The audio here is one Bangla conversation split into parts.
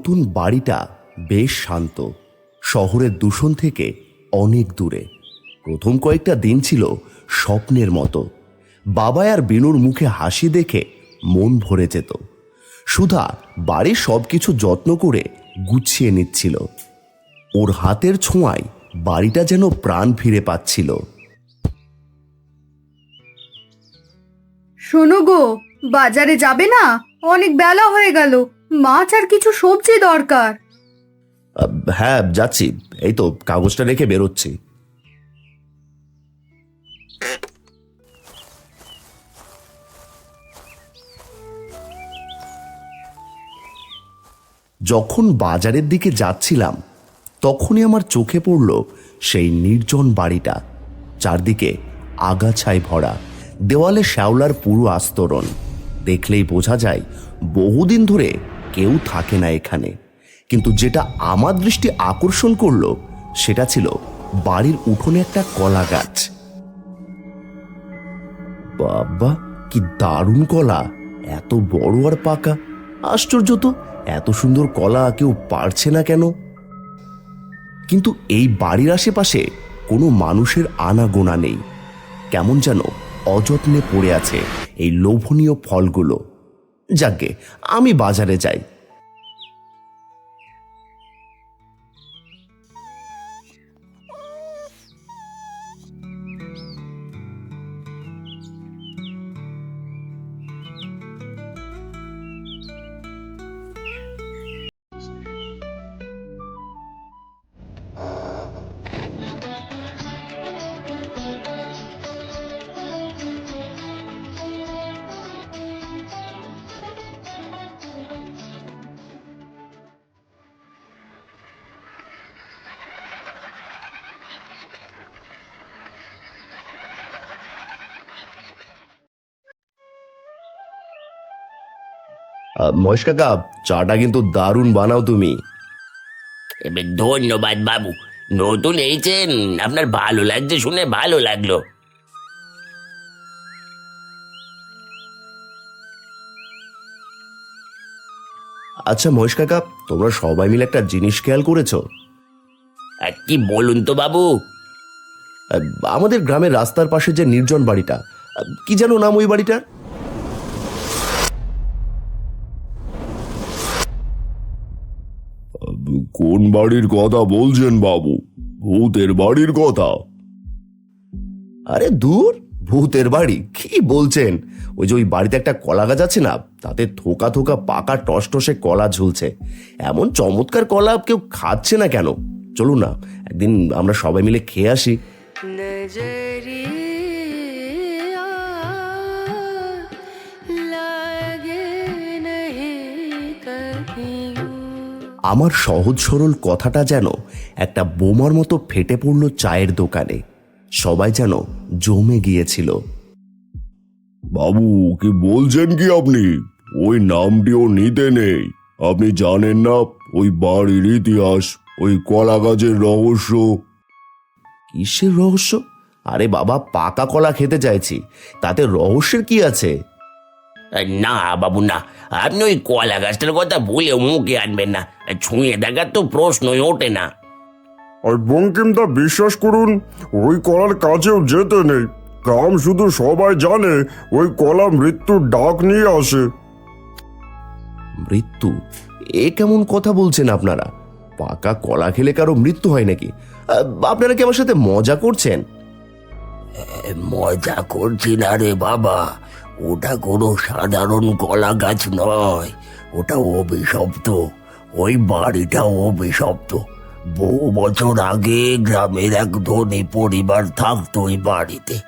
নতুন বাড়িটা বেশ শান্ত। শহরের দূষণ থেকে অনেক দূরে। প্রথম কয়েকটা দিন ছিল স্বপ্নের মতো। বাবা আর বিনুর মুখে হাসি দেখে মন ভরে যেত। সুধা বাড়ির সব কিছু যত্ন করে গুছিয়ে নিচ্ছিল। ওর হাতের ছোঁয়ায় বাড়িটা যেন প্রাণ ফিরে পাচ্ছিল। শোনো গো, বাজারে যাবে না? অনেক বেলা হয়ে গেল। মাছ আর কিছু সবজি দরকার। হ্যাঁ যাচ্ছি। এই তো, কাগজটা রেখে বেরোচ্ছি। যখন বাজারের দিকে যাচ্ছিলাম, তখনই আমার চোখে পড়ল সেই নির্জন বাড়িটা, চারদিকে আগাছায় ভরা, দেওয়ালে শ্যাওলার পুরো আস্তরণ। দেখলেই বোঝা যায়, বহুদিন ধরে কেউ থাকে না এখানে। কিন্তু যেটা আমার দৃষ্টি আকর্ষণ করল, সেটা ছিল বাড়ির উঠোনে একটা কলা গাছ। বাবা, কি দারুণ কলা! এত বড় আর পাকা। আশ্চর্য তো, এত সুন্দর কলা কেউ পারছে না কেন? কিন্তু এই বাড়ির আশেপাশে কোনো মানুষের আনাগোনা নেই। কেমন যেন অযত্নে পড়ে আছে এই লোভনীয় ফলগুলো। যাকে আমি বাজারে যাই। মহেশ কাকা চাটা কিন্তু দারুণ বানাও তুমি। এবার ধন্যবাদ বাবু। নতুন এইছেন আপনার ভালো লাগছে শুনে ভালো লাগল। আচ্ছা মহেশ কাকা তোমরা সবাই মিলে একটা জিনিস খেয়াল করেছ? আর কি বলুন তো বাবু। আমাদের গ্রামের রাস্তার পাশে যে নির্জন বাড়িটা কি যেন নাম ওই বাড়িটার? কোন বাড়ির কথা বলছেন বাবু? ভূতের বাড়ির কথা। আরে দূর ভূতের বাড়ি কি বলছেন? ওই যে ওই বাড়িতে একটা কলা গাছ আছে না তাতে থোকা থোকা পাকা টসটসে কলা ঝুলছে। এমন চমৎকার কলা কেউ খাচ্ছে না কেন? চলুন না একদিন আমরা সবাই মিলে খেয়ে আসি। আমার সহজ সরল কথাটা যেন একটা বোমার মতো ফেটে পড়ল চায়ের দোকানে। সবাই যেন জমে গিয়েছিল। বাবু কি বলছেন কি আপনি? ওই নামটিও নিতে নেই। আপনি জানেন না ওই বাড়ির ইতিহাস ওই কলা গাছের রহস্য। কিসের রহস্য? আরে বাবা পাকা কলা খেতে চাইছি। তাতে রহস্যের কি আছে? না বাবু না। আপনি ওই কলা গাছটার কথা ভুলে মুখে আনবেন না। ছুঁয়ে দেখার তো প্রশ্নই ওঠে না। আর বঙ্কিমদা বিশ্বাস করুন ওই কলার কাছেও যেতে নেই। গ্রাম শুধু সবাই জানে ওই কলা মৃত্যুর ডাক নিয়ে আসে। মৃত্যু? এ কেমন কথা বলছেন আপনারা? পাকা কলা খেলে কারও মৃত্যু হয় নাকি? আপনারা কি আমার সাথে মজা করছেন? মজা করছি না রে বাবা। ওটা কোনো সাধারণ কলা গাছ নয়। ওটা অভিশপ্ত। ওই বাড়িটা অভিশপ্ত। বহু বছর আগে গ্রামের এক ধনী পরিবার থাকতো ওই বাড়িতে।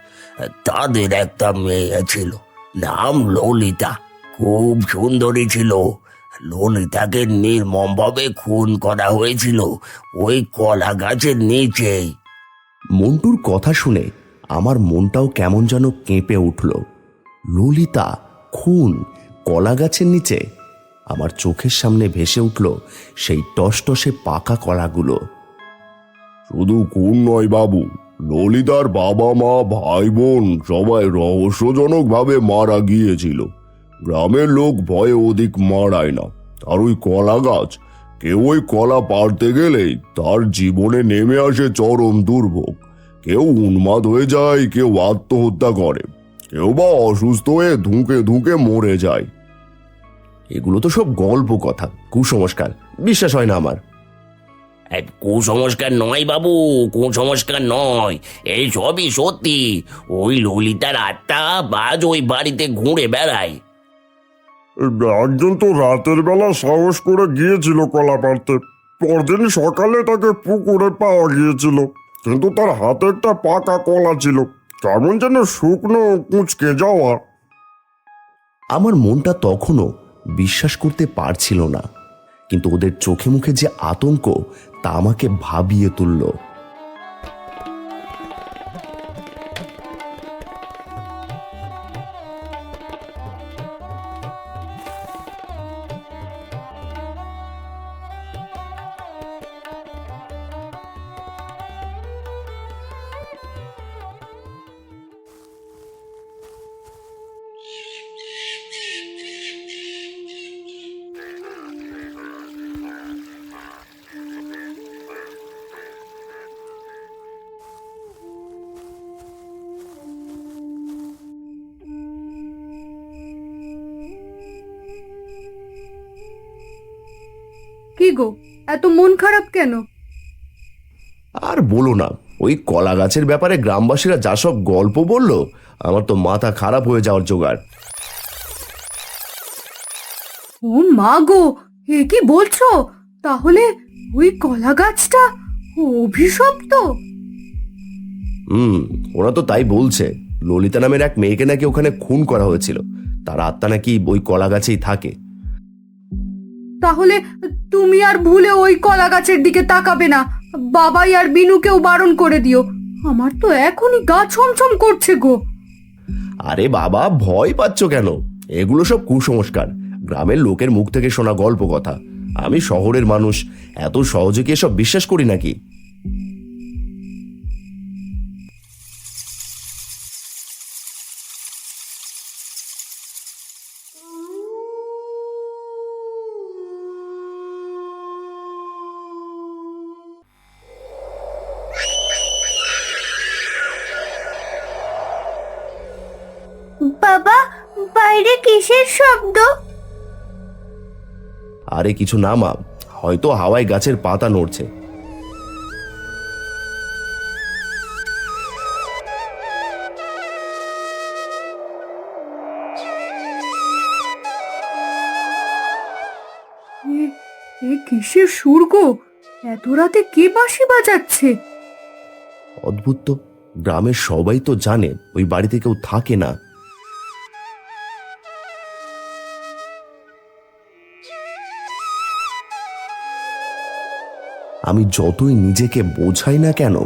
তাদের একটা মেয়ে ছিল। নাম ললিতা। খুব সুন্দরী ছিল। ললিতাকে নির্মমভাবে খুন করা হয়েছিল ওই কলা গাছের নিচেই। মন্টুর কথা শুনে আমার মনটাও কেমন যেন কেঁপে উঠল। ললিতা খুন কলা গাছের নিচে। আমার চোখের সামনে ভেসে উঠল সেই টসটসে পাকা কলাগুলো। শুধু খুন নয় বাবু, ললিতার বাবা মা ভাই বোন সবাই রহস্যজনকভাবে মারা গিয়েছিল। গ্রামের লোক ভয়ে অধিক মারায় না। আর ওই কলা গাছ কেউ ওই কলা পারতে গেলেই তার জীবনে নেমে আসে চরম দুর্ভোগ। কেউ উন্মাদ হয়ে যায়, কেউ আত্মহত্যা করে। কেউ বা অসুস্থ হয়ে ধুঁকে ধুঁকে মরে যায়। এগুলো তো সব গল্প কথা কুসংস্কার বিশ্বাস হয় না আমার। এক কুসংস্কার নয় বাবু কুসংস্কার নয় এই সবই সত্যি। ওই ললিতার আত্মা বাজ ওই বাড়িতে ঘুরে বেড়ায়। একজন তো রাতের বেলা সাহস করে গিয়েছিল কলা পাড়তে। পরদিন সকালে তাকে পুকুরে পাওয়া গিয়েছিল কিন্তু তার হাতে একটা পাকা কলা ছিল। কেমন যেন শুকনো কুঁচকে যাওয়া। আমার মনটা তখনও বিশ্বাস করতে পারছিল না, কিন্তু ওদের চোখে মুখে যে আতঙ্ক তা আমাকে ভাবিয়ে তুলল। কি গো? এত মন খারাপ কেন? আর বলো না ওই কলা গাছের ব্যাপারে গ্রামবাসীরা যা সব গল্প বলল আমার তো মাথা খারাপ হয়ে যাওয়ার জোগাড়। ও মা গো এ কি বলছো? তাহলে ওই কলা গাছটা অভিশপ্ত? হুম ওরা তো তাই বলছে। ললিতা নামের এক মেয়েকে নাকি ওখানে খুন করা হয়েছিল। তার আত্মা নাকি ওই কলা গাছেই থাকে। তাহলে তুমি আর ভুলে ওই কলা গাছের দিকে তাকাবে না। বাবাই আর বিনুকেও বারণ করে দিও। আমার তো এখনই গা ছমছম করছে গো। আরে বাবা, ভয় পাচ্ছ কেন? এগুলো সব কুসংস্কার। গ্রামের লোকের মুখ থেকে শোনা গল্প কথা। আমি শহরের মানুষ, এত সহজে কি এসব বিশ্বাস করি নাকি? বাইরে কিসের শব্দ? আরে কিছু না মা। হয়তো হাওয়ায় গাছের পাতা নড়ছে। এ- কিসের সুর গো? এত রাতে কে বাঁশি বাজাচ্ছে? অদ্ভুত তো। গ্রামের সবাই তো জানে ওই বাড়িতে কেউ থাকে না। আমি যতই নিজেকে বোঝাই না কেন,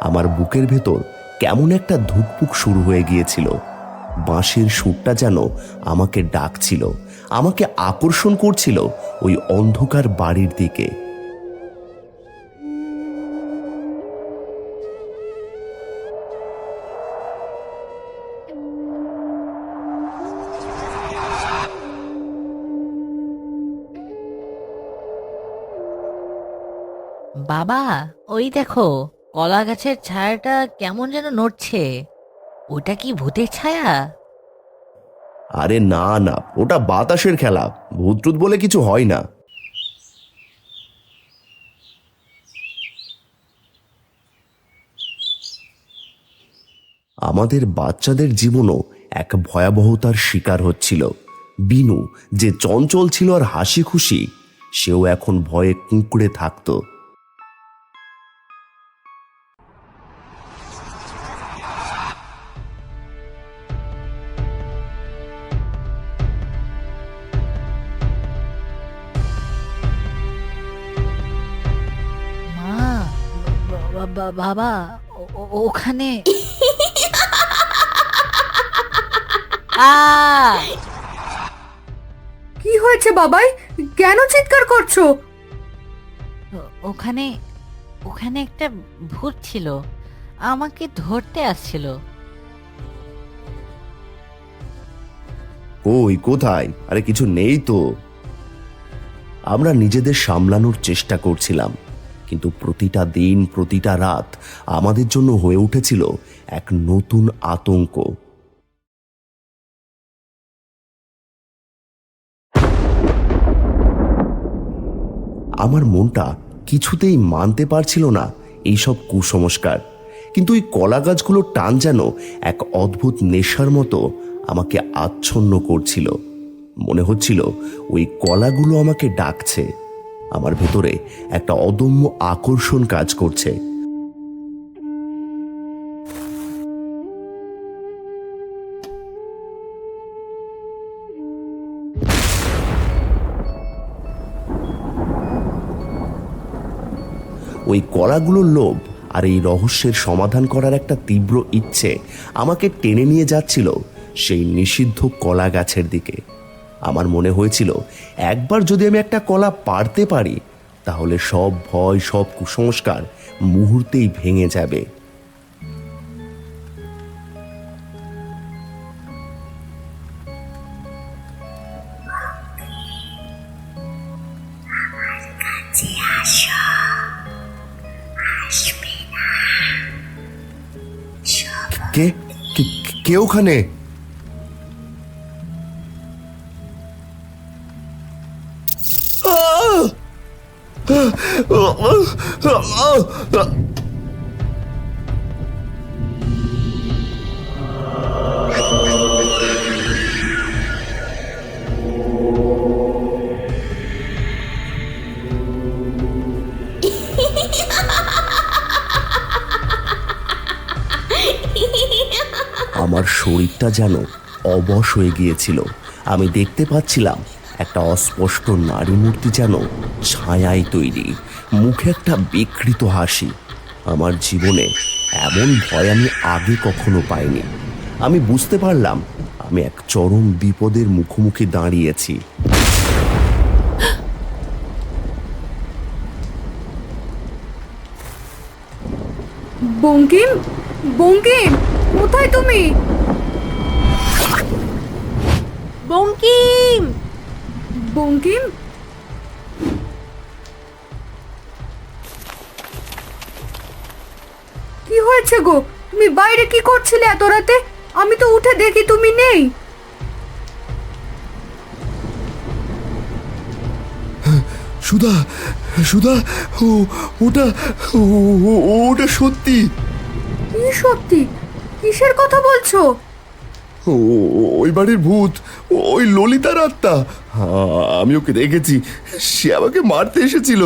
আমার বুকের ভেতর কেমন একটা ধুকপুক শুরু হয়ে গিয়েছিল। বাঁশের সুরটা যেন আমাকে ডাকছিল, আমাকে আকর্ষণ করছিল ওই অন্ধকার বাড়ির দিকে। বাবা, ওই দেখো, কলা গাছের ছায়াটা কেমন যেন নড়ছে। ওটা কি ভূতের ছায়া? আরে না না, ওটা বাতাসের খেলা। ভূতটুত বলে কিছু হয় না। আমাদের বাচ্চাদের জীবনও এক ভয়াবহতার শিকার হচ্ছিল। বিনু, যে চঞ্চল ছিল আর হাসি খুশি সেও এখন ভয়ে কুঁকড়ে থাকতো। বাবা ও- ও- ওখানে। আ। কি হয়েছে বাবাই? কেন চিৎকার করছ? ওখানে ওখানে একটা ভূত ছিল। আমাকে ধরতে আসছিল। কই কোথায়? আরে কিছু নেই তো। আমরা নিজেদের সামলানোর চেষ্টা করছিলাম। কিন্তু প্রতিটা দিন, প্রতিটা রাত আমাদের জন্য হয়ে উঠেছিল এক নতুন আতঙ্ক। আমার মনটা কিছুতেই মানতে পারছিল না এইসব কুসংস্কার। কিন্তু ওই কলা গাছগুলোর টান যেন এক অদ্ভুত নেশার মতো আমাকে আচ্ছন্ন করছিল। মনে হচ্ছিল ওই কলাগুলো আমাকে ডাকছে। আমার ভেতরে একটা অদম্য আকর্ষণ কাজ করছে। ওই কলাগুলোর লোভ আর এই রহস্যের সমাধান করার একটা তীব্র ইচ্ছে আমাকে টেনে নিয়ে যাচ্ছিল সেই নিষিদ্ধ কলা গাছের দিকে। আমার মনে হয়েছিল একবার যদি আমি একটা কলা পারতে পারি তাহলে সব ভয় সব কুসংস্কার মুহূর্তেই ভেঙে যাবে। কে কে- ওখানে? আমার শরীরটা যেন অবশ হয়ে গিয়েছিল। আমি দেখতে পাচ্ছিলাম একটা অস্পষ্ট নারী মূর্তি যেন ছায়ায় তৈরি। মুখে একটা বিকৃত হাসি। আমার জীবনে এমন ভয় আমি আগে কখনো পাইনি। আমি বুঝতে পারলাম আমি এক চরম বিপদের মুখোমুখি দাঁড়িয়েছি। বঙ্কিম? বঙ্কিম কোথায় তুমি? বঙ্কিম! বঙ্কিম? কি হয়েছে গো? তুমি বাইরে কি করছিলে এত রাতে? আমি তো উঠে দেখি তুমি নেই। সুধা সুধা ও ওটা ওটা সত্যি। কি সত্যি? কিসের কথা বলছো? ও- ওই বাড়ির ভূত ওই ললিতার আত্মা। আমি ওকে দেখেছি সে আমাকে মারতে এসেছিল।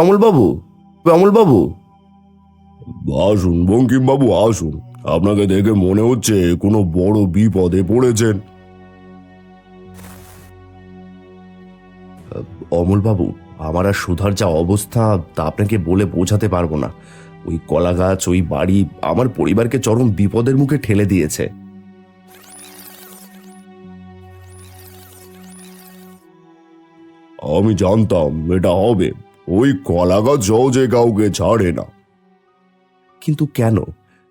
অমল বাবু অমল বাবু আসুন, বঙ্কিমবাবু, আসুন। আপনাকে দেখে মনে হচ্ছে কোনো বড় বিপদে পড়েছেন। অমল বাবু আমার আর সুধার যা অবস্থা, তা আপনাকে বলে বোঝাতে পারব না। ওই কলা গাছ ওই বাড়ি, আমার পরিবারকে চরম বিপদের মুখে ঠেলে দিয়েছে। আমি জানতাম এটা হবে। ওই কলা গাছ সহজে কাউকে ছাড়ে না। কিন্তু কেন?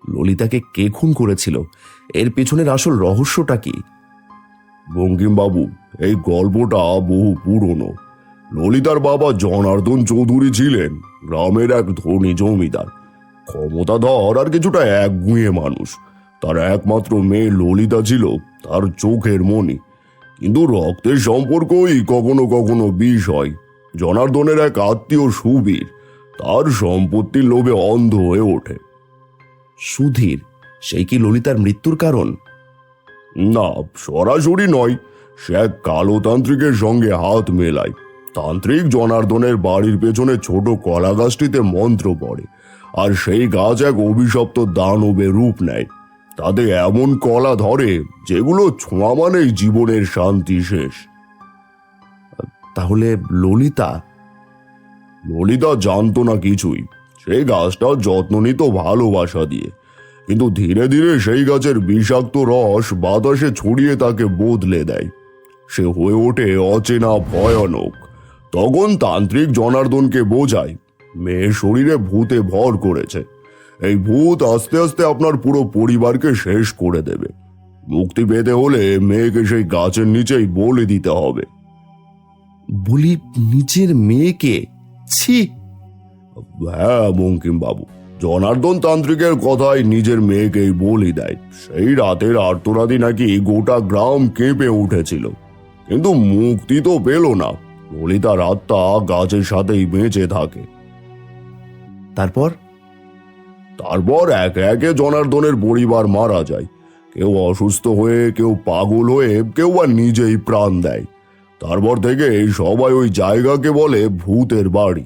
ললিতাকে কে খুন করেছিল? এর পেছনের আসল রহস্যটা কি? বঙ্কিমবাবু, এই গল্পটা বহু পুরনো। ললিতার বাবা জনার্দন চৌধুরী ছিলেন গ্রামের এক ধনী জমিদার। ক্ষমতাধর আর কিছুটা একগুঁয়ে মানুষ। তার একমাত্র মেয়ে ললিতা ছিল তার চোখের মণি। কিন্তু রক্তের সম্পর্কই কখনো কখনো বিষ হয়। জনার্দনের এক আত্মীয় সুবীর, তার সম্পত্তির লোভে অন্ধ হয়ে ওঠে। সুধীর সেই কি ললিতার মৃত্যুর কারণ? না সরাসরি নয়। সে এক কালো তান্ত্রিকের সঙ্গে হাত মেলায়। তান্ত্রিক জনার্দনের বাড়ির পেছনে ছোট কলা গাছটিতে মন্ত্র পড়ে আর সেই গাছ এক অভিশপ্ত দানবে রূপ নেয়। তাতে এমন কলা ধরে যেগুলো ছোঁয়া মানেই জীবনের শান্তি শেষ। তাহলে ললিতা? ললিতা জানতো না কিছুই। সেই গাছটা যত্ন নিত ভালোবাসা দিয়ে। কিন্তু ধীরে ধীরে সেই গাছের বিষাক্ত রস বাতাসে ছড়িয়ে তাকে বদলে দেয়। সে হয়ে ওঠে অচেনা ভয়ানক। তখন তান্ত্রিক জনার্দনকে বোঝায় মেয়ের শরীরে ভূতে ভর করেছে। এই ভূত আস্তে আস্তে আপনার পুরো পরিবারকে শেষ করে দেবে। মুক্তি পেতে হলে মেয়েকে সেই গাছের নিচেই বলে দিতে হবে। বলি, নিজের মেয়েকে? ছি হ্যাঁ বঙ্কিম বাবু। জনার্দন তান্ত্রিকের কথায় নিজের মেয়েকেই বলি দেয়। সেই রাতের আর্তরাদি নাকি গোটা গ্রাম কেঁপে উঠেছিল। কিন্তু মুক্তি তো পেল না। ললিতার আত্মা গাছের সাথেই বেঁচে থাকে। তারপর? তারপর একে একে জনার্দনের পরিবার মারা যায়। কেউ অসুস্থ হয়ে কেউ পাগল হয়ে কেউ বা নিজেই প্রাণ দেয়। তারপর থেকে সবাই ওই জায়গাকে বলে ভূতের বাড়ি।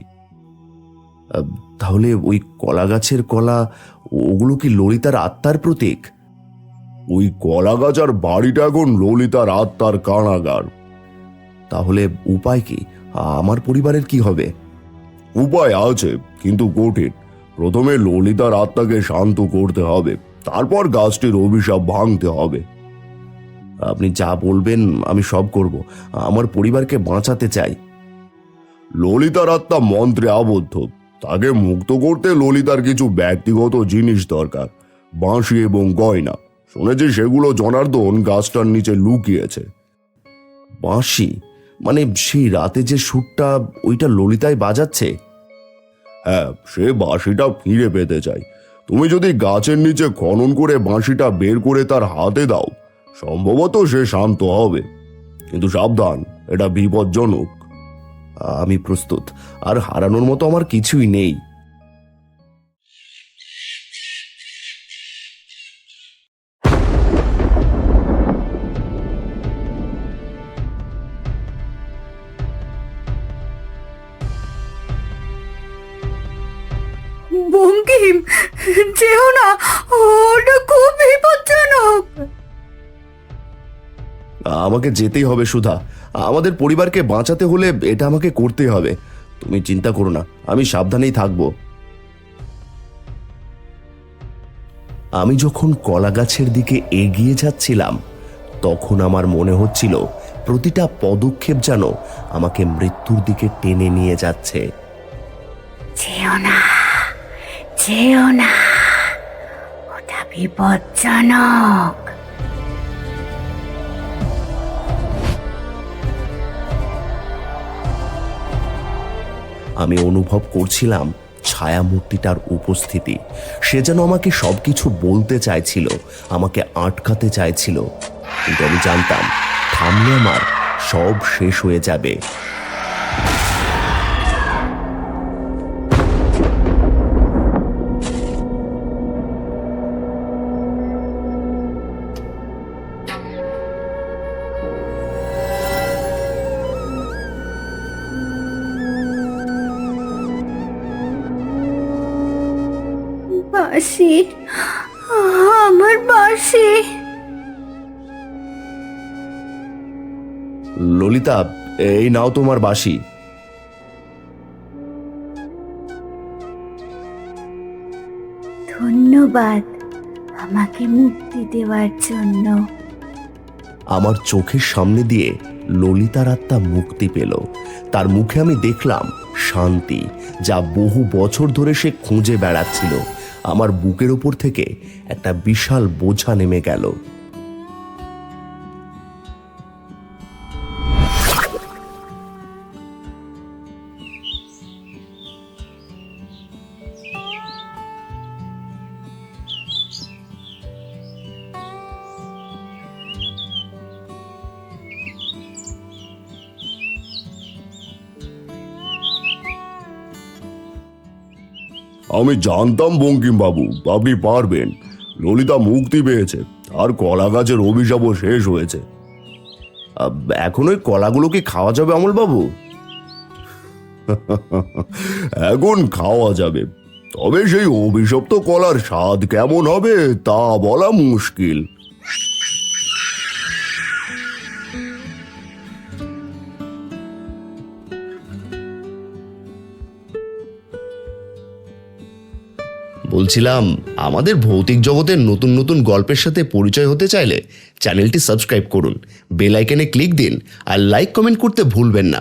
তাহলে ওই কলা গাছের কলা ওগুলো কি ললিতার আত্মার প্রতীক? ওই কলা গাছ আর বাড়িটা এখন ললিতার আত্মার কারাগার। তাহলে উপায় কি? আমার পরিবারের কি হবে? উপায় আছে কিন্তু কঠিন। প্রথমে ললিতার আত্মাকে শান্ত করতে হবে তারপর গাছটির অভিশাপ ভাঙতে হবে। আপনি যা বলবেন আমি সব করব। আমার পরিবারকে বাঁচাতে চাই। ললিতার আত্মা মন্ত্রে আবদ্ধ। তাকে মুক্ত করতে ললিতার কিছু ব্যক্তিগত জিনিস দরকার, বাঁশি এবং গয়না। শুনেছি সেগুলো জনার্দন গাছটার নিচে লুকিয়েছে। বাঁশি? মানে সেই রাতে যে সুরটা ওইটা ললিতায় বাজাচ্ছে? হ্যাঁ সে বাঁশিটা ফিরে পেতে চাই। তুমি যদি গাছের নিচে খনন করে বাঁশিটা বের করে তার হাতে দাও, সম্ভবত সে শান্ত হবে। কিন্তু সাবধান, এটা বিপজ্জনক। আমি প্রস্তুত। আর হারানোর মতো আমার কিছুই নেই। বঙ্কিম যেও না। ওটা খুব বিপজ্জনক। আমাকে যেতেই হবে, সুধা। আমাদের পরিবারকে বাঁচাতে হলে এটা আমাকে করতে হবে। তুমি চিন্তা করো না, আমি সাবধানেই থাকব। আমি যখন কলা গাছের দিকে এগিয়ে যাচ্ছিলাম, তখন আমার মনে হচ্ছিল, প্রতিটা পদক্ষেপ যেন আমাকে মৃত্যুর দিকে টেনে নিয়ে যাচ্ছে। না না, ওটা বিপজ্জনক। আমি অনুভব করছিলাম ছায়ামূর্তিটার উপস্থিতি। সে যেন আমাকে সব কিছু বলতে চাইছিল, আমাকে আটকাতে চাইছিল। কিন্তু আমি জানতাম, থামলে আমার সব শেষ হয়ে যাবে। বাসি আমার বাসি ললিতা এই নাও তোমার বাসি ধন্যবাদ আমাকে মুক্তি দেওয়ার জন্য। আমার চোখের সামনে দিয়ে ললিতার আত্মা মুক্তি পেল। তার মুখে আমি দেখলাম শান্তি যা বহু বছর ধরে সে খুঁজে বেড়াচ্ছিল। আমার বুকের ওপর থেকে একটা বিশাল বোঝা নেমে গেল। আমি জানতাম বঙ্কিম বাবু আপনি পারবেন। ললিতা মুক্তি পেয়েছে, আর কলা গাছের অভিশাপও শেষ হয়েছে। এখন ওই কলাগুলো কি খাওয়া যাবে অমলবাবু? এখন খাওয়া যাবে। তবে সেই অভিশপ্ত কলার স্বাদ কেমন হবে তা বলা মুশকিল। বলছিলাম আমাদের ভৌতিক জগতের নতুন নতুন গল্পের সাথে পরিচয় হতে চাইলে চ্যানেলটি সাবস্ক্রাইব করুন, বেল আইকনে ক্লিক দিন, আর লাইক কমেন্ট করতে ভুলবেন না।